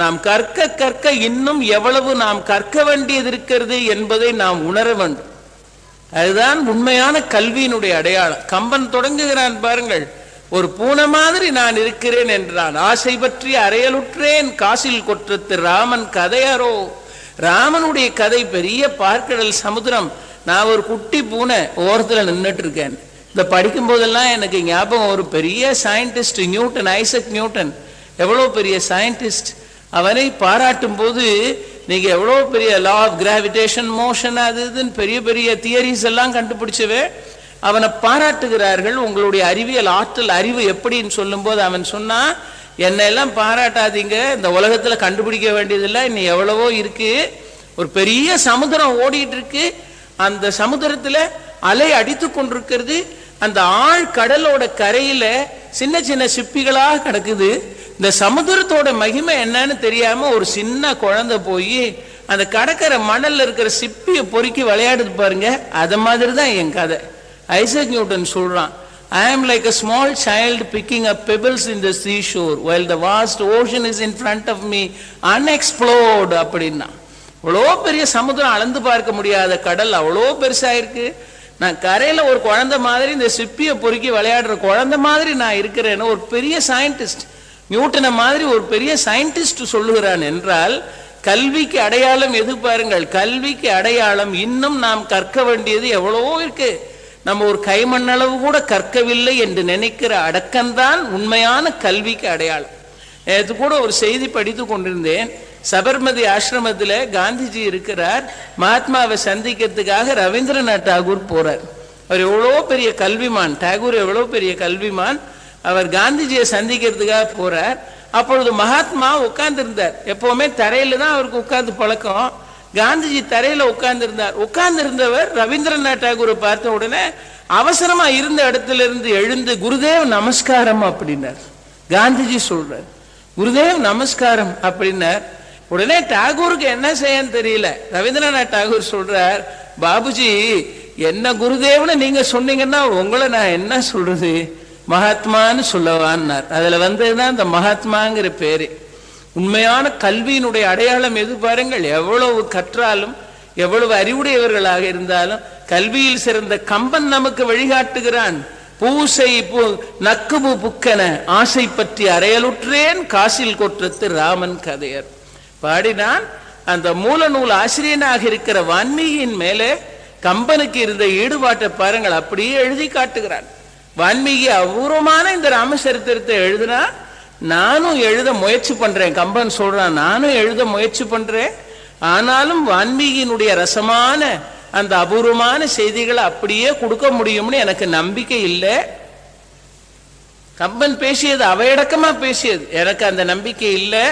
நாம் கற்க கற்க இன்னும் எவ்வளவு நாம் கற்க வேண்டியது இருக்கிறது என்பதை நாம் உணர வேண்டும். அதுதான் உண்மையான கல்வியினுடைய அடையாளம். கம்பன் தொடங்குகிறான் பாருங்கள் ஒரு பூனை மாதிரி நான் இருக்கிறேன் என்றான். ஆசை பற்றி அறையலுற்றேன் காசில் கொற்றத்து ராமன் கதையரோ? ராமனுடைய கதை பெரிய பார்க்கடல் சமுத்திரம் நான் ஒரு குட்டி பூனை ஓரத்துல நின்னுட்டு இருக்கேன் இந்த படிக்கும் போதெல்லாம் எனக்கு ஞாபகம் ஒரு பெரிய சயின்டிஸ்ட் நியூட்டன் ஐசக் நியூட்டன் எவ்வளோ பெரிய சயின்டிஸ்ட் அவனை பாராட்டும் போது நீங்கள் எவ்வளோ பெரிய லா ஆஃப் கிராவிடேஷன் மோஷன் அது இதுன்னு பெரிய பெரிய தியரிஸ் எல்லாம் கண்டுபிடிச்சவே அவனை பாராட்டுகிறார்கள். உங்களுடைய அறிவியல் ஆற்றல் அறிவு எப்படின்னு சொல்லும்போது அவன் சொன்னான் என்னையெல்லாம் பாராட்டாதீங்க. இந்த உலகத்தில் கண்டுபிடிக்க வேண்டியதில்லை. இன்னும் எவ்வளவோ இருக்கு. ஒரு பெரிய சமுதிரம் ஓடிட்டு இருக்கு அந்த சமுதிரத்தில் அலை அடித்து கொண்டிருக்கிறது. அந்த ஆழ் கடலோட சின்ன சின்ன சிப்பிகளாக கிடக்குது. இந்த சமுதிரத்தோட மகிமை என்னன்னு தெரியாம ஒரு சின்ன குழந்தை போய் அந்த கடற்கரை மணல்ல இருக்கிற சிப்பியை பொறுக்கி விளையாடுது பாருங்க. அது மாதிரி தான் என் கதை. ஐசக் நியூட்டன் சொல்றான் I am like a small child picking up pebbles in the shore while the vast ocean is in front of me unexplored அப்படின்னா. அவ்வளோ பெரிய சமுதிரம் அளந்து பார்க்க முடியாத கடல் அவ்வளோ பெருசா இருக்கு. நான் கரையில ஒரு குழந்தை மாதிரி இந்த சிப்பியை பொறுக்கி விளையாடுற குழந்தை மாதிரி நான் இருக்கிறேன்னு ஒரு பெரிய சயின்டிஸ்ட் நியூட்டனை மாதிரி ஒரு பெரிய சயின்டிஸ்ட் சொல்லுகிறான் என்றால் கல்விக்கு அடையாளம் எது பாருங்கள்? கல்விக்கு அடையாளம் இன்னும் நாம் கற்க வேண்டியது எவ்வளவோ இருக்கு. நம்ம ஒரு கைமண்ணளவு கூட கற்கவில்லை என்று நினைக்கிற அடக்கம்தான் உண்மையான கல்விக்கு அடையாளம். நேற்று கூட ஒரு செய்தி படித்து கொண்டிருந்தேன். சபர்மதி ஆசிரமத்தில் காந்திஜி இருக்கிறார். மகாத்மாவை சந்திக்கிறதுக்காக ரவீந்திரநாத் டாகூர் போறார். அவர் எவ்வளோ பெரிய கல்விமான். டாகூர் எவ்வளோ பெரிய கல்விமான். அவர் காந்திஜியை சந்திக்கிறதுக்காக போறார். அப்பொழுது மகாத்மா உட்கார்ந்திருந்தார். எப்பவுமே தரையில தான் அவருக்கு உட்கார்ந்து பழக்கம். காந்திஜி தரையில உட்கார்ந்து இருந்தார் உட்கார்ந்து இருந்தவர் ரவீந்திரநாத் டாகூரை பார்த்த உடனே அவசரமா இருந்த இடத்துல இருந்து எழுந்து குருதேவ் நமஸ்காரம் அப்படின்னார். காந்திஜி சொல்றார். குருதேவ் நமஸ்காரம் அப்படின்னார். உடனே டாகூருக்கு என்ன செய்யன்னு தெரியல. ரவீந்திரநாத் டாகூர் சொல்றார் பாபுஜி என்ன குருதேவ்னு நீங்க சொன்னீங்கன்னா உங்களை நான் என்ன சொல்றது? மகாத்மான்னு சொல்லவான்னார். அதுல வந்ததுதான் இந்த மகாத்மாங்கிற பேரு. உண்மையான கல்வியினுடைய அடையாளம் எது பாருங்கள். எவ்வளவு கற்றாலும் எவ்வளவு அறிவுடையவர்களாக இருந்தாலும் கல்வியில் சிறந்த கம்பன் நமக்கு வழிகாட்டுகிறான். பூசை பூ நக்குபு புக்கன ஆசை பற்றி அறையலுற்றேன் காசில் கொற்றத்து ராமன் கதையர். பாடினான் அந்த மூல நூல் ஆசிரியனாக இருக்கிற வான்மீகியின் மேலே கம்பனுக்கு இருந்த ஈடுபாட்டை பாருங்கள் அப்படியே எழுதி காட்டுகிறான். வான்மீகி அபூர்வமான இந்த ராமசரித்திரத்தை எழுதுனா நானும் எழுத முயற்சி பண்றேன். கம்பன் சொல்றான் நானும் எழுத முயற்சி பண்றேன். ஆனாலும் வான்மீகியினுடைய ரசமான அந்த அபூர்வமான செய்திகளை அப்படியே கொடுக்க முடியும்னு எனக்கு நம்பிக்கை இல்லை. கம்பன் பேசியது அவையடக்கமா பேசியது. எனக்கு அந்த நம்பிக்கை இல்லை.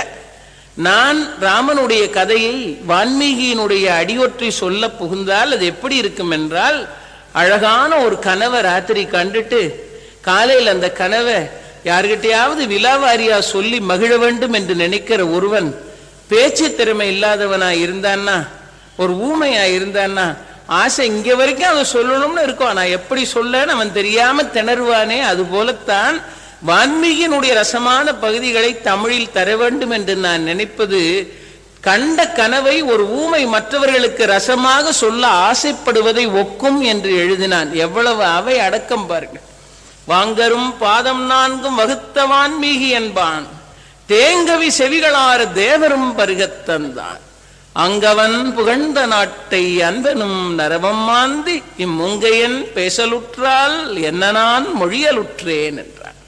நான் ராமனுடைய கதையை வான்மீகியினுடைய அடியொற்றி சொல்ல புகுந்தால் அது எப்படி இருக்கும் என்றால் அழகான ஒரு கனவை ராத்திரி கண்டுட்டு காலையில் அந்த கனவை யார்கிட்டையாவது விலாவாரியா சொல்லி மகிழ வேண்டும் என்று நினைக்கிற ஒருவன் பேச்சு திறமை இல்லாதவனா இருந்தான்னா ஒரு ஊமையா இருந்தான்னா ஆசை இங்க வரைக்கும் அதை சொல்லணும்னு இருக்கும். நான் எப்படி சொல்லன்னு அவன் தெரியாம திணறுவானே. அது போலத்தான் வான்மீகியினுடைய ரசமான பகுதிகளை தமிழில் தர வேண்டும் என்று நான் நினைப்பது கண்ட கனவை ஒரு ஊமை மற்றவர்களுக்கு ரசமாக சொல்ல ஆசைப்படுவதை ஒக்கும் என்று எழுதினான். எவ்வளவு அவை அடக்கம் பாருங்க. வாங்கரும் பாதம் நான்கும் வகுத்தவான் மீகி என்பான். தேங்கவி செவிகளாறு தேவரும் பருகத்தந்தான் அங்கவன் புகழ்ந்த நாட்டை அன்பனும் நரவம் மாந்தி இம்முங்கையன் பேசலுற்றால் என்ன நான் மொழியலுற்றேன் என்றான்.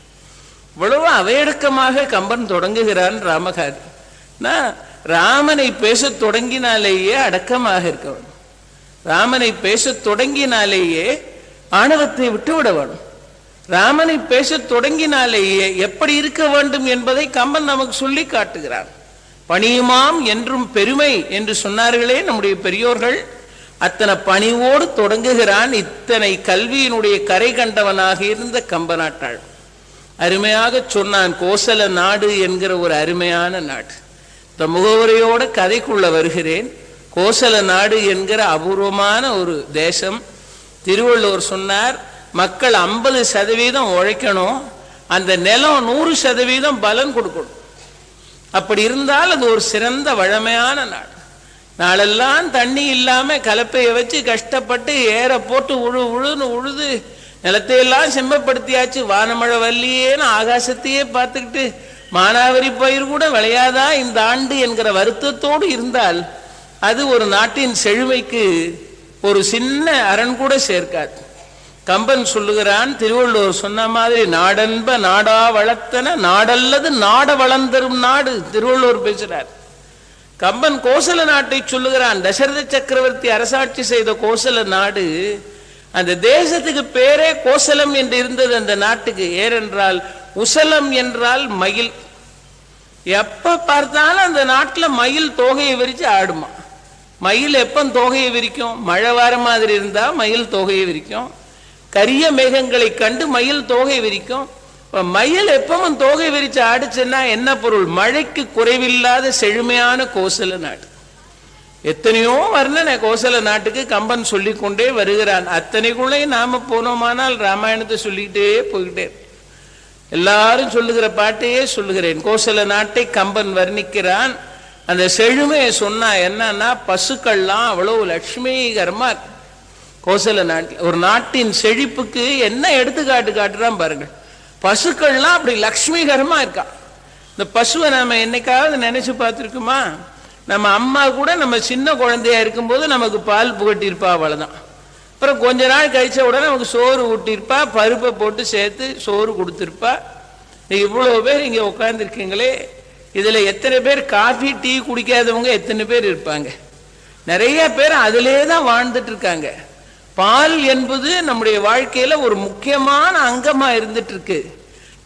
இவ்வளவு அவையடக்கமாக கம்பன் தொடங்குகிறான் ராமகாரி. நான் ராமனை பேசத் தொடங்கினாலேயே அடக்கமாக இருக்கவன். ராமனை பேசத் தொடங்கினாலேயே ஆணவத்தை விட்டுவிட வேணும் ராமனை பேசத் தொடங்கினாலேயே எப்படி இருக்க வேண்டும் என்பதை கம்பன் நமக்கு சொல்லி காட்டுகிறான். பணியுமாம் என்றும் பெருமை என்று சொன்னார்களே நம்முடைய பெரியோர்கள். அத்தனை பணிவோடு தொடங்குகிறான் இத்தனை கல்வியினுடைய கரை கண்டவனாக இருந்த கம்பநாட்டாள் அருமையாக சொன்னான் கோசல நாடு என்கிற ஒரு அருமையான நாடு. இந்த முகவரியோட கதைக்குள்ள வருகிறேன். கோசல நாடு என்கிற அபூர்வமான ஒரு தேசம். திருவள்ளுவர் சொன்னார் மக்கள் ஐம்பது சதவீதம் உழைக்கணும். அந்த நிலம் நூறு சதவீதம் பலன் கொடுக்கணும். அப்படி இருந்தால் அது ஒரு சிறந்த வழமையான நாடு. நாளெல்லாம் தண்ணி இல்லாமல் கலப்பையை வச்சு கஷ்டப்பட்டு ஏற போட்டு உழு உழுன்னு உழுது நிலத்தையெல்லாம் செம்மப்படுத்தியாச்சு வானமழை வல்லியேன்னு ஆகாசத்தையே பார்த்துக்கிட்டு மானாவரி பயிர் கூட விளையாதா? இந்த ஆண்டு என்கிற வருத்தத்தோடு இருந்தால் அது ஒரு நாட்டின் செழுமைக்கு ஒரு சின்ன அரண் கூட சேர்க்காது. கம்பன் சொல்லுகிறான் திருவள்ளுவர் சொன்ன மாதிரி நாடன்ப நாடா வளர்த்தன நாடல்லது நாட வளர்ந்தரும் நாடு திருவள்ளுவர் பேசுகிறார் கம்பன் கோசல நாட்டை சொல்லுகிறான் தசரத சக்கரவர்த்தி அரசாட்சி செய்த கோசல நாடு அந்த தேசத்துக்கு பேரே கோசலம் என்று இருந்தது அந்த நாட்டுக்கு. ஏனென்றால் உசலம் என்றால் மயில். எப்ப பார்த்தாலும் அந்த நாட்டில் மயில் தோகையை விரிச்சு ஆடுமா? மயில் எப்போ தோகையை விரிக்கும்? மழை வர மாதிரி இருந்தா மயில் தோகையை விரிக்கும். கரிய மேகங்களை கண்டு மயில் தோகை விரிக்கும். மயில் எப்பவும் தோகை விரிச்சு ஆடுச்சுன்னா என்ன பொருள்? மழைக்கு குறைவில்லாத செழுமையான கோசல நாடு. எத்தனையோ வர்ணனை கோசல நாட்டுக்கு கம்பன் சொல்லிக்கொண்டே வருகிறான். அத்தனைக்குள்ளே நாம போனோமானால் ராமாயணத்தை சொல்லிக்கிட்டே போய்கிட்டே எல்லாரும் சொல்லுகிற பாட்டையே சொல்லுகிறேன். கோசல நாட்டை கம்பன் வர்ணிக்கிறான். அந்த செழுமையை சொன்னா என்னன்னா பசுக்கள்லாம் அவ்வளவு லட்சுமிகரமா கோசல நாட்டில் ஒரு நாட்டின் செழிப்புக்கு என்ன எடுத்துக்காட்டு காட்டுறான் பாருங்கள். பசுக்கள்லாம் அப்படி லக்ஷ்மிகரமா இருக்கா. இந்த பசுவை நாம என்னைக்காவது நினைச்சு பார்த்துருக்குமா? நம்ம அம்மா கூட நம்ம சின்ன குழந்தையா இருக்கும்போது நமக்கு பால் புகட்டியிருப்பா அவ்வளவுதான். அப்புறம் கொஞ்ச நாள் கழிச்ச உடனே நமக்கு சோறு ஊட்டியிருப்பா பருப்பை போட்டு சேர்த்து சோறு கொடுத்துருப்பா. இவ்வளோ பேர் இங்கே உட்காந்துருக்கீங்களே இதில் எத்தனை பேர் காஃபி டீ குடிக்காதவங்க எத்தனை பேர் இருப்பாங்க? நிறைய பேர் அதிலே தான் வாழ்ந்துட்டு இருக்காங்க. பால் என்பது நம்முடைய வாழ்க்கையில் ஒரு முக்கியமான அங்கமாக இருந்துட்டு இருக்கு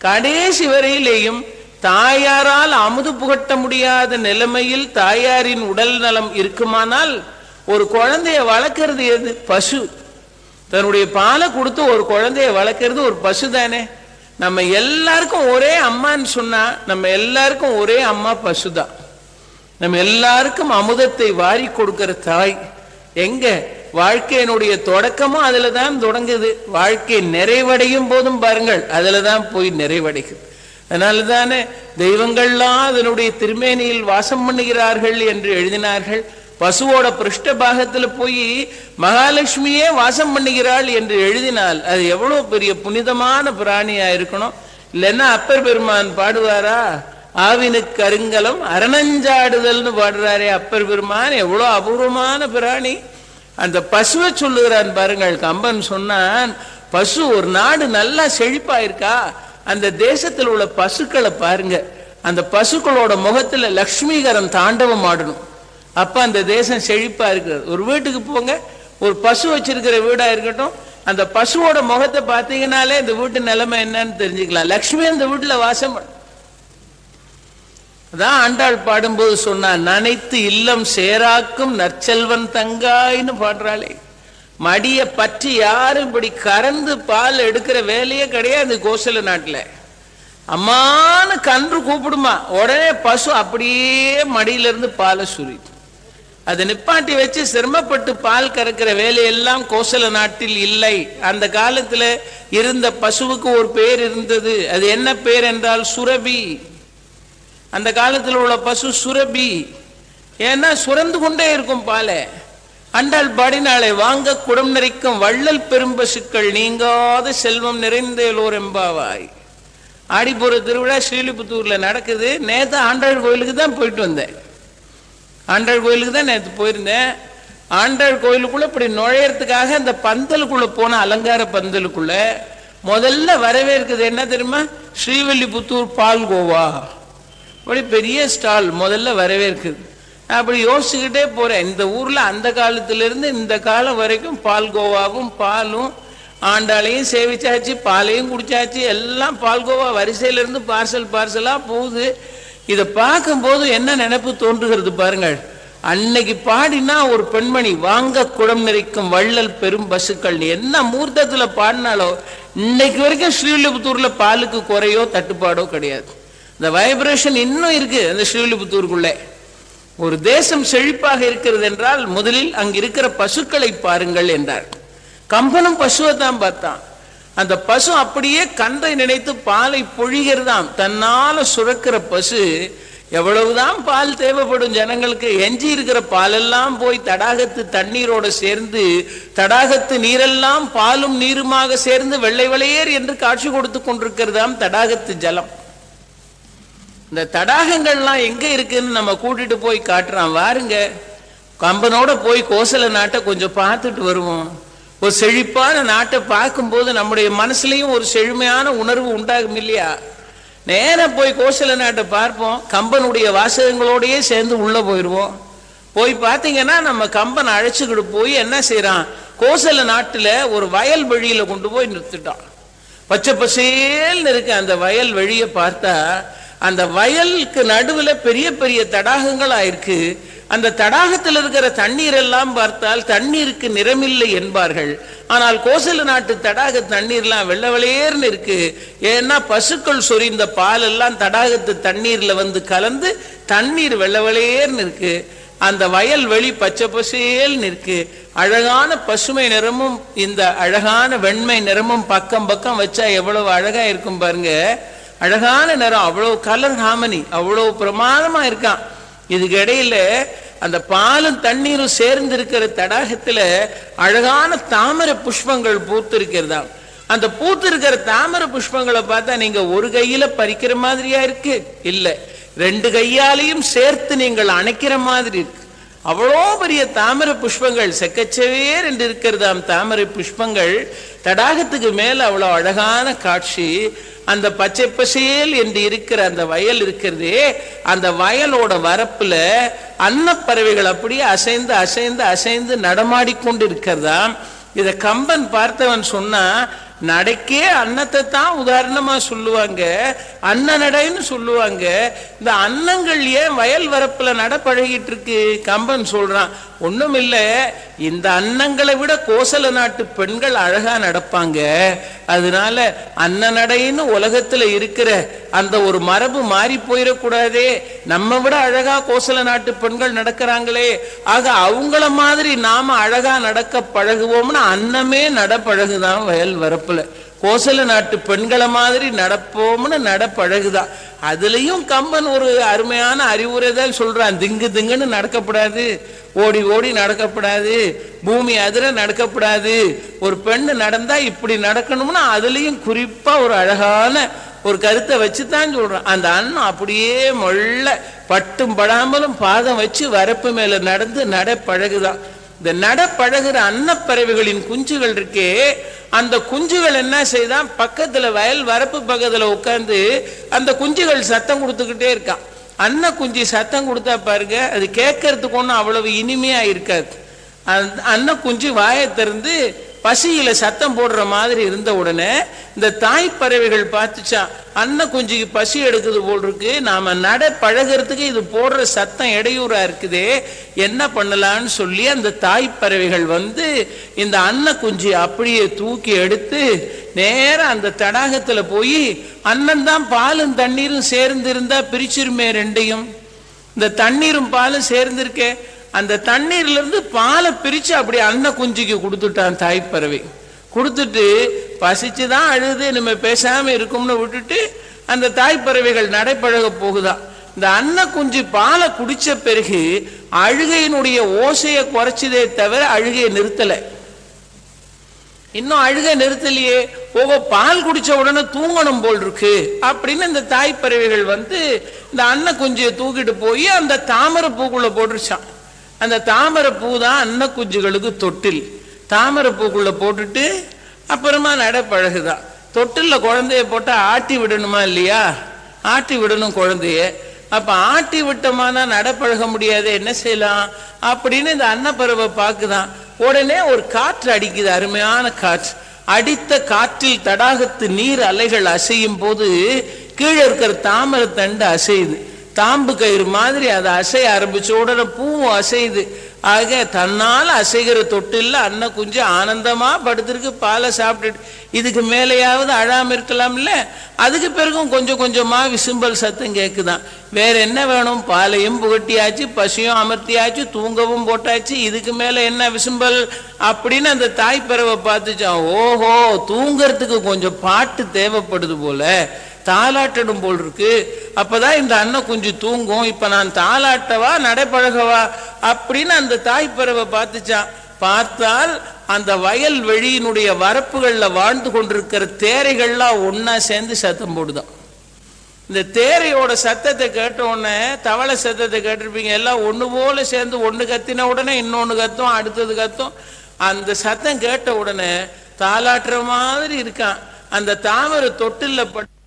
கடைசி வரையிலேயும் தாயாரால் அமுது புகட்ட முடியாத நிலைமையில் தாயாரின் உடல் நலம் இருக்குமானால் ஒரு குழந்தைய வளர்க்கறது எது? பசு. தன்னுடைய பாலை கொடுத்து ஒரு குழந்தைய வளர்க்கறது ஒரு பசு தானே. நம்ம எல்லாருக்கும் ஒரே அம்மான்னு சொன்னா நம்ம எல்லாருக்கும் ஒரே அம்மா பசுதான் நம்ம எல்லாருக்கும் அமுதத்தை வாரி கொடுக்கிற தாய். எங்க? வாழ்க்கையினுடைய தொடக்கமும் அதுல தான் தொடங்குது. வாழ்க்கை நிறைவடையும் போதும் பாருங்கள் அதுல தான் போய் நிறைவடைகிறது. அதனால தானே தெய்வங்கள்லாம் அதனுடைய திருமேனியில் வாசம் பண்ணுகிறார்கள் என்று எழுதினார்கள். பசுவோட பிருஷ்ட பாகத்தில் போய் மகாலட்சுமியே வாசம் பண்ணுகிறாள் என்று எழுதினால் அது எவ்வளோ பெரிய புனிதமான பிராணியா இருக்கணும். இல்லைன்னா அப்பர் பெருமான் பாடுவாரா? ஆவினுக்கு அருங்கலம் அரணஞ்சாடுதல்னு பாடுறாரே அப்பர் பெருமான். எவ்வளோ அபூர்வமான பிராணி. அந்த பசுவை சொல்லுகிறான் பாருங்கள் கம்பன் சொன்னான் பசு ஒரு நாடு நல்லா செழிப்பா இருக்கா அந்த தேசத்தில் உள்ள பசுக்களை பாருங்க. அந்த பசுக்களோட முகத்துல லக்ஷ்மிகரம் தாண்டவம் ஆடணும். அப்ப அந்த தேசம் செழிப்பா இருக்கிறது ஒரு வீட்டுக்கு போங்க ஒரு பசு வச்சிருக்கிற வீடா இருக்கட்டும் அந்த பசுவோட முகத்தை பார்த்தீங்கன்னாலே இந்த வீட்டு நிலைமை என்னன்னு தெரிஞ்சுக்கலாம். லக்ஷ்மி அந்த வீட்டுல வாசம் அதான் ஆண்டாள் பாடும்போது சொன்னா நனைத்து இல்லம் சேராக்கும் நற்செல்வன் தங்காய்னு பாடுறாளே. மடிய பற்றி யாரும் இப்படி கறந்து பால் எடுக்கிற வேலையே கிடையாது கோசல நாட்டுல. அம்மான்னு கன்று கூப்பிடுமா. உடனே பசு அப்படியே மடியிலிருந்து பாலை சுரிட்டு அதை நிப்பாட்டி வச்சு சிரமப்பட்டு பால் கறக்கிற வேலையெல்லாம் கோசல நாட்டில் இல்லை. அந்த காலத்துல இருந்த பசுவுக்கு ஒரு பேர் இருந்தது. அது என்ன பேர் என்றால் சுரபி. அந்த காலத்தில் உள்ள பசு சுரபி. ஏன்னா சுரந்து கொண்டே இருக்கும் பாலை. அண்டாள் பாடினாலே வாங்க குடம் நிறைக்கும் வள்ளல் பெரும்பசுக்கள் நீங்காத செல்வம் நிறைந்தேலோர் எம்பாவாய் ஆடிப்புற திருவிழா ஸ்ரீலிபுத்தூர்ல நடக்குது. நேற்று ஆண்டாள் கோயிலுக்கு தான் போயிட்டு வந்தேன். ஆண்டாள் கோயிலுக்கு தான் நேற்று போயிருந்தேன். ஆண்டாள் கோயிலுக்குள்ளே இப்படி நுழையறதுக்காக அந்த பந்தலுக்குள்ளே போன அலங்கார பந்தலுக்குள்ளே முதல்ல வரவேற்குது என்ன தெரியுமா? ஸ்ரீவல்லிபுத்தூர் பால் கோவா. அப்படி பெரிய ஸ்டால் முதல்ல வரவேற்குது. நான் அப்படி யோசிச்சுக்கிட்டே போகிறேன் இந்த ஊரில் அந்த காலத்திலேருந்து இந்த காலம் வரைக்கும் பால் கோவாவும் பாலும் ஆண்டாளையும் சேவிச்சாச்சு பாலையும் குடிச்சாச்சு. எல்லாம் பால்கோவா வரிசையிலேருந்து பார்சல் பார்சலாக போகுது. இதை பார்க்கும்போது என்ன நினைப்பு தோன்றுகிறது பாருங்கள். அன்னைக்கு பாடினா ஒரு பெண்மணி வாங்க குடம் நிறைக்கும் வள்ளல் பெரும் பசுக்கள். என்ன மூர்த்தத்தில் பாடினாலோ இன்னைக்கு வரைக்கும் ஸ்ரீவில்லிபுத்தூரில் பாலுக்கு குறையோ தட்டுப்பாடோ கிடையாது. இந்த வைப்ரேஷன் இன்னும் இருக்கு அந்த ஸ்ரீவில்லிபுத்தூருக்குள்ளே. ஒரு தேசம் செழிப்பாக இருக்கிறது என்றால் முதலில் அங்க இருக்கிற பசுக்களை பாருங்கள் என்றார். கம்பனும் பசுவை தான் பார்த்தான். அந்த பசு அப்படியே கன்றை நினைத்து பாலை பொழிகிறதாம். தன்னால சுரக்கிற பசு எவ்வளவுதான் பால் தேவைப்படும் ஜனங்களுக்கு. எஞ்சி இருக்கிற பாலெல்லாம் போய் தடாகத்து தண்ணீரோட சேர்ந்து தடாகத்து நீரெல்லாம் பாலும் நீருமாக சேர்ந்து வெள்ளை வெளையேர் என்று காட்சி கொடுத்து கொண்டிருக்கிறதாம் தடாகத்து ஜலம். இந்த தடாகங்கள்லாம் எங்க இருக்குன்னு நம்ம கூட்டிட்டு போய் காட்டுறான். வாருங்க. கம்பனோட போய் கோசல நாட்டை கொஞ்சம் பார்த்துட்டு வருவோம். ஒரு செழிப்பான நாட்டை பார்க்கும்போது நம்முடைய மனசுலையும் ஒரு செழுமையான உணர்வு உண்டாகும் இல்லையா? நேரா போய் கோசல நாட்டை பார்ப்போம். கம்பனுடைய வாசகங்களோடையே சேர்ந்து உள்ள போயிடுவோம் போய் பார்த்தீங்கன்னா நம்ம கம்பன் அழைச்சிக்கிட்டு போய் என்ன செய்கிறான் கோசல நாட்டில் ஒரு வயல் வழியில கொண்டு போய் நிறுத்திட்டான். பச்சை பசேல்னு இருக்கு அந்த வயல் வழியை பார்த்தா அந்த வயலுக்கு நடுவில் பெரிய பெரிய தடாகங்கள் ஆயிருக்கு அந்த தடாகத்தில் இருக்கிற தண்ணீர் எல்லாம் பார்த்தால் தண்ணீருக்கு நிறமில்லை என்பார்கள். ஆனால் கோசல நாட்டு தடாக தண்ணீர்லாம் வெள்ளை வெளையேர்னு இருக்கு. ஏன்னா பசுக்கள் சொரிந்த பால் எல்லாம் தடாகத்து தண்ணீர்ல வந்து கலந்து தண்ணீர் வெள்ளை வெளையேர்னு இருக்கு. அந்த வயல் வெளி பச்சை பசேல்னு இருக்கு. அழகான பசுமை நிறமும் இந்த அழகான வெண்மை நிறமும் பக்கம் பக்கம் வச்சா எவ்வளவு அழகா இருக்கும் பாருங்க. அழகான நிறம். அவ்வளோ கலர் ஹாமனி அவ்வளோ பிரமாதமா இருக்கான் இதுக்கு இடையில அந்த பாலும் தண்ணீரும் சேர்ந்து இருக்கிற தடாகத்துல அழகான தாமரை புஷ்பங்கள் பூத்திருக்கிறதா? அந்த பூத்திருக்கிற தாமரை புஷ்பங்களை பார்த்தா நீங்க ஒரு கையில பறிக்கிற மாதிரியா இருக்கு? இல்ல. ரெண்டு கையாலையும் சேர்த்து நீங்கள் அணைக்கிற மாதிரி இருக்கு. அவ்வளோ பெரிய தாமரை புஷ்பங்கள் செக்கச்சவேர் என்று இருக்கிறதாம் தாமரை புஷ்பங்கள். தடாகத்துக்கு மேல அவ்வளோ அழகான காட்சி. அந்த பச்சை பசேல் என்று இருக்கிற அந்த வயல் இருக்கிறதே அந்த வயலோட வரப்புல அன்னப்பறவைகள் அப்படியே அசைந்து அசைந்து அசைந்து நடமாடிக்கொண்டு இருக்கிறதாம் இதை கம்பன் பார்த்தவன் சொன்னா நடைக்கே அன்னத்தை தான் உதாரணமாக சொல்லுவாங்க. அன்ன நடைன்னு சொல்லுவாங்க. இந்த அன்னங்கள் ஏன் வயல் வரப்பில் நட பழகிட்டு இருக்கு? கம்பன் சொல்கிறான் ஒன்றும் இல்லை இந்த அன்னங்களை விட கோசல நாட்டு பெண்கள் அழகா நடப்பாங்க. அதனால அன்ன நடைன்னு உலகத்துல இருக்கிற அந்த ஒரு மரபு மாறி போயிடக்கூடாதே. நம்ம விட அழகா கோசல நாட்டு பெண்கள் நடக்கிறாங்களே. ஆக அவங்கள மாதிரி நாம அழகா நடக்க பழகுவோம்னு அன்னமே நட பழகுதான் வயல் வரப்புல. கோசல நாட்டு பெண்களை மாதிரி நடப்போம்னு நடப்பழகுதான் அதுலேயும் அதுலயும் கம்பன் ஒரு அருமையான அறிவுரை தான் சொல்றான். திங்கு திங்குன்னு நடக்கப்படாது. ஓடி ஓடி நடக்கப்படாது. பூமி அதிர நடக்கப்படாது. ஒரு பெண்ணு நடந்தா இப்படி நடக்கணும்னா அதுலயும் குறிப்பா ஒரு அழகான ஒரு கருத்தை வச்சு தான் சொல்றான். அந்த அண்ணன் அப்படியே மொள்ள பட்டும் படாமலும் பாதம் வச்சு வரப்பு மேல நடந்து நட பழகுதான் இந்த நட பழகுற அன்னப்பறவைகளின் குஞ்சுகள் இருக்கே அந்த குஞ்சுகள் என்ன செய்தான்? பக்கத்துல வயல் வரப்பு பக்கத்துல உட்காந்து அந்த குஞ்சுகள் சத்தம் கொடுத்துக்கிட்டே இருக்கான். அன்ன குஞ்சு சத்தம் கொடுத்தா பாருங்க அது கேட்கறதுக்கு ஒன்றும் அவ்வளவு இனிமையா இருக்காது. அன்ன குஞ்சு வாயை திறந்து பசியில சத்தம் போடுற மாதிரி இருந்த உடனே இந்த தாய் பறவைகள் பார்த்துச்சா அன்ன குஞ்சுக்கு பசி எடுக்குது போல் இருக்கு நாம நட பழகிறதுக்கு இது போடுற சத்தம் இடையூறா இருக்குதே. என்ன பண்ணலாம்னு சொல்லி அந்த தாய் பறவைகள் வந்து இந்த அன்ன குஞ்சு அப்படியே தூக்கி எடுத்து நேரம் அந்த தடாகத்துல போய் அண்ணன் தான் பாலும் தண்ணீரும் சேர்ந்து இருந்தா பிரிச்சிருமே ரெண்டையும். இந்த தண்ணீரும் பாலும் சேர்ந்திருக்கே. அந்த தண்ணீர்ல இருந்து பாலை பிரிச்சு அப்படி அன்ன குஞ்சுக்கு கொடுத்துட்டான் தாய் பறவை கொடுத்துட்டு பசிச்சுதான் அழுது நம்ம பேசாம இருக்கும்னு விட்டுட்டு அந்த தாய் பறவைகள் நடைப்பழக போகுதான் இந்த அன்ன குஞ்சு பாலை குடிச்ச பிறகு அழுகையினுடைய ஓசையை குறைச்சதே தவிர அழுகையை நிறுத்தலை. இன்னும் அழுக நிறுத்தலையே. ஓகோ பால் குடிச்ச உடனே தூங்கணும் போல் இருக்கு அப்படின்னு இந்த தாய்ப்பறவைகள் வந்து இந்த அன்ன குஞ்சியை தூக்கிட்டு போய் அந்த தாமரை பூக்குள்ள போட்டுருச்சான். அந்த தாமரை பூ தான் அன்ன குஞ்சுகளுக்கு தொட்டில். தாமரை பூக்குள்ள போட்டுட்டு அப்புறமா நட பழகுதான் தொட்டில்ல குழந்தைய போட்டா ஆட்டி விடணுமா இல்லையா? ஆட்டி விடணும் குழந்தைய. அப்ப ஆட்டி விட்டோமானா நடப்பழக முடியாது என்ன செய்யலாம்? அப்படின்னு இந்த அன்னப்பறவை பாக்குதான் உடனே ஒரு காற்று அடிக்குது அருமையான காற்று. அடித்த காற்றில் தடாகத்து நீர் அலைகள் அசையும் போது கீழே இருக்கிற தாமரை தண்டு அசையுது. தாம்பு கயிறு மாதிரி அதை அசைய ஆரம்பிச்ச உடனே பூவும் அசையுது. ஆக தன்னால் அசைகிற தொட்டில் அன்ன குஞ்சு ஆனந்தமா படுத்திருக்கு பாலை சாப்பிட்டுட்டு. இதுக்கு மேலேயாவது அழாம இருக்கலாம்ல? அதுக்கு பிறகும் கொஞ்சம் கொஞ்சமா விசும்பல் சத்தம் கேக்குதான். வேற என்ன வேணும்? பாலையும் புகட்டியாச்சு பசியும் அமர்த்தியாச்சு தூங்கவும் போட்டாச்சு. இதுக்கு மேல என்ன விசும்பல்? அப்படின்னு அந்த தாய் பறவை பார்த்துச்சான் ஓஹோ தூங்கறதுக்கு கொஞ்சம் பாட்டு தேவைப்படுது போல. தாலாட்டிடும் போல் இருக்கு. அப்பதான் இந்த அண்ணன் கொஞ்சம் தூங்கும். இப்ப நான் தாலாட்டவா நடைப்பழகவா அப்படின்னு அந்த தாய் பறவை பார்த்துச்சான் பார்த்தால் அந்த வயல் வெளியினுடைய வரப்புகள்ல வாழ்ந்து கொண்டிருக்கிற தேரைகள்லாம் ஒன்றா சேர்ந்து சத்தம் போடுதான். இந்த தேரையோட சத்தத்தை கேட்ட உடனே தவளை சத்தத்தை கேட்டிருப்பீங்க. எல்லாம் ஒன்று போல சேர்ந்து ஒண்ணு கத்தின உடனே இன்னொன்னு கத்தும் அடுத்தது கத்தும். அந்த சத்தம் கேட்ட உடனே தாலாட்டுற மாதிரி இருக்கான். அந்த தாமரை தொட்டில்ல பட்டு